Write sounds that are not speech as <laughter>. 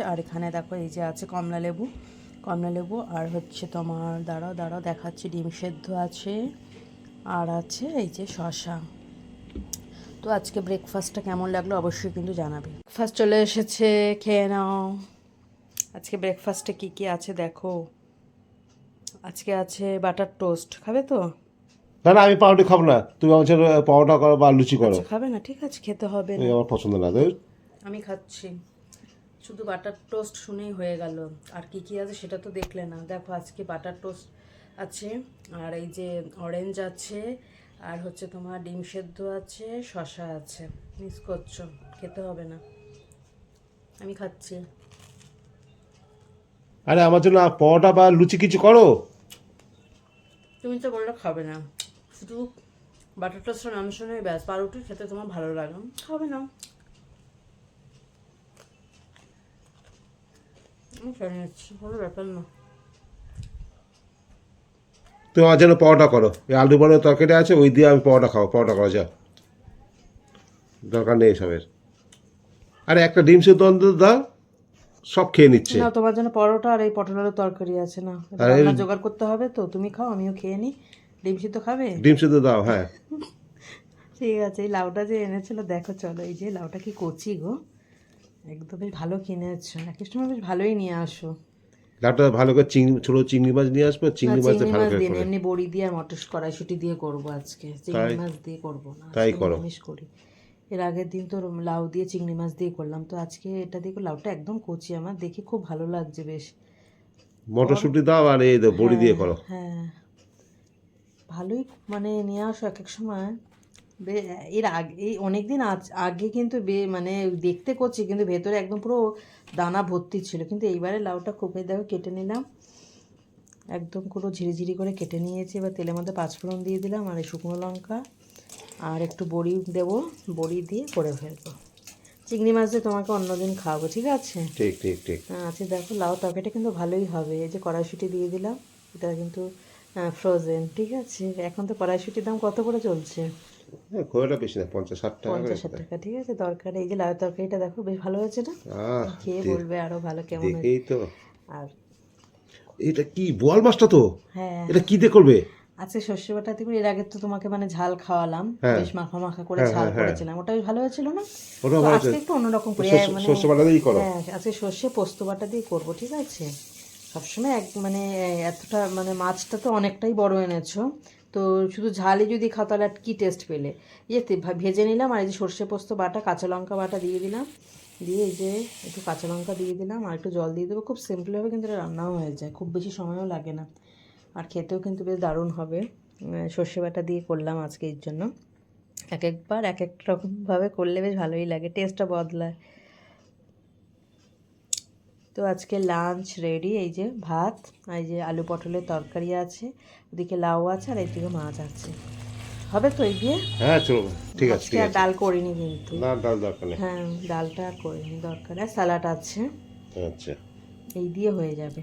আছে। আর এখানে দেখো এই যে আছে কমলা লেবু। কমলা লেবু আর হচ্ছে তোমার দাঁড়াও দাঁড়াও দেখাচ্ছি ডিম সেদ্ধ আছে। আর আছে এই যে শশা তো আজকে ব্রেকফাস্টটা কেমন লাগল অবশ্যই কিন্তু জানাবে। ফার্স্ট চলে এসেছে খেয়ে নাও। আজকে ব্রেকফাস্টে কি কি আছে দেখো। আজকে আছে বাটার টোস্ট। খাবে তো? না না আমি পাউরুটি খাব না। তুমি আমার পাউডার করো বা লুচি করো। আচ্ছা, খাবে না ঠিক আছে খেতে হবে আমার পছন্দ না আমি খাচ্ছি। শুধু বাটার টোস্ট শুনেই হয়ে গেল। আর কি কি আছে সেটা তো দেখলে না। দেখো আজকে বাটার টোস্ট আছে আর এই যে অরেঞ্জ আছে আর হচ্ছে তোমার ডিম সেদ্ধ আছে শশা আছে। মিস করছ খেতে হবে না। আমি খাচ্ছি। আরে আমার জন্য পরোটা বা লুচি কিছু করো? তুমি তো বললে খাবে না। শুধু বাটার টোস্টের নাম শুনে ব্যাস পাউরুটি খেতে তোমার ভালো লাগে। খাবে না। আমি খেয়ে নিচ্ছি কোনো ব্যাপার না। তুমি আমার জন্য পরোটা করো। এই আলু বড়ের তরকারি আছে ওই দিয়ে আমি পরোটা খাব। পরোটা করা যাও দরকার নেই এসবের। আরে একটা ডিম সেদ্ধ অন্তত দাও সব খেয়ে নিচ্ছে। না তোমার জন্য পরোটা আর এই পটলের তরকারি আছে না। রান্নার জোগাড় করতে হবে তো তুমি খাও আমিও খেয়ে নিই ডিম সিদ্ধ খাবে? ডিম সেদ্ধ দাও হ্যাঁ। <laughs> ঠিক আছে এই লাউটা যে এনেছিল দেখো চলো এই যে লাউটা কি কচি গো। একদম বেশ ভালো কিনেছো এক সময় বেশ ভালোই নিয়ে আসো। ডাক্তার ভালো করে চিংড়ি ছোটো চিংড়ি মাছ নিয়ে আসবে চিংড়ি চিংড়ি ভালো করে দিয়ে না, করে। এমনি বড়ি দিয়ে আর মটর কড়াইশুটি দিয়ে করব আজকে। চিংড়ি মাছ দিয়ে করব না তাই করো। নিরামিষ করি। এর আগের দিন তো লাউ দিয়ে চিংড়ি মাছ দিয়ে করলাম তো আজকে এটা দিয়ে লাউটা একদম কচি আমার দেখে খুব ভালো লাগছে বেশ। মটরশুঁটি দাও আর এই বড়ি দিয়ে করো। হ্যাঁ। ভালোই মানে নিয়ে আসো এক এক সময়। এর আগে এই অনেক দিন আগে কিন্তু বে মানে দেখতে করছি কিন্তু ভেতরে একদম পুরো দানা ভর্তি ছিল। কিন্তু এইবারে লাউটা খুব এই দেখো কেটে নিলাম। একদম পুরো ঝিরিঝিরি করে কেটে নিয়েছি। এবার তেলের মধ্যে পাঁচফোড়ন দিয়ে দিলাম আর শুকনো লঙ্কা। আর একটু বড়ি দেবো বড়ি দিয়ে করে ফেলব। চিংড়ি মাছ দিয়ে তোমাকে অন্যদিন খাওয়াবো ঠিক আছে? ঠিক ঠিক ঠিক। হ্যাঁ, আছে দেখো লাউ তরকারিটা কিন্তু ভালোই হবে। এই যে কড়াইশুঁটি দিয়ে দিলাম এটা কিন্তু ফ্রোজেন ঠিক আছে? এখন তো কড়াইশুঁটির দাম কত করে চলছে? হ্যাঁ বেশি না পঞ্চাশ ষাট টাকা পঞ্চাশ ষাট টাকা ঠিক আছে এই যে লাউ তরকারিটা দেখো বেশ ভালো হয়েছে না? খেয়ে বলবে আরও ভালো কেমন দেখেই তো। আর এটা কি বোয়াল মাছটা তো? হ্যাঁ। এটা কি দিয়ে করবে? আজকে সর্ষে বাটা এর আগে তো তোমাকে মানে ঝাল খাওয়ালাম হ্যাঁ। বেশ মাখা মাখা করে ঝাল করেছিলাম। ওটা ভালো হয়েছিল না? আজকে একটু অন্যরকম করে সর্ষে- মানে সর্ষে বাটা দিয়েই করো। হ্যাঁ আজকে সর্ষে পোস্ত বাটা দিয়ে করব ঠিক আছে? সবসময় এক মানে এতটা মানে মাছটা তো অনেকটাই বড় এনেছো। তো শুধু ঝালই যদি খাও তাহলে আর কি টেস্ট পেলে? ভা- ভেজে নিলাম আর এই যে সর্ষে পোস্ত বাটা, কাঁচা লঙ্কা বাটা দিয়ে দিলাম। দিয়ে এই যে একটু কাঁচা লঙ্কা দিয়ে দিলাম আর একটু জল দিয়ে দেবো। খুব সিম্পলভাবে কিন্তু এটা রান্নাও হয়ে যায়। খুব বেশি সময়ও লাগে না। আর খেতেও কিন্তু বেশ দারুণ হবে। সর্ষে বাটা দিয়ে করলাম আজকে এর জন্য। এক একবার এক এক রকমভাবে করলে বেশ ভালোই লাগে। টেস্টটা বদলায়। তো আজকে লাঞ্চ রেডি এই যে ভাত এই যে আলু পটলের তরকারি আছে ওদিকে লাউ আছে আর এইদিকে মাছ আছে। হবে তো এই দিয়ে? হ্যাঁ চলো। ঠিক আছে ঠিক আর আছে। ডাল করিনি কিন্তু। না ডাল দরকার নেই। হ্যাঁ ডালটা করিনি দরকার আর স্যালাড আছে। আচ্ছা। এই দিয়ে হয়ে যাবে।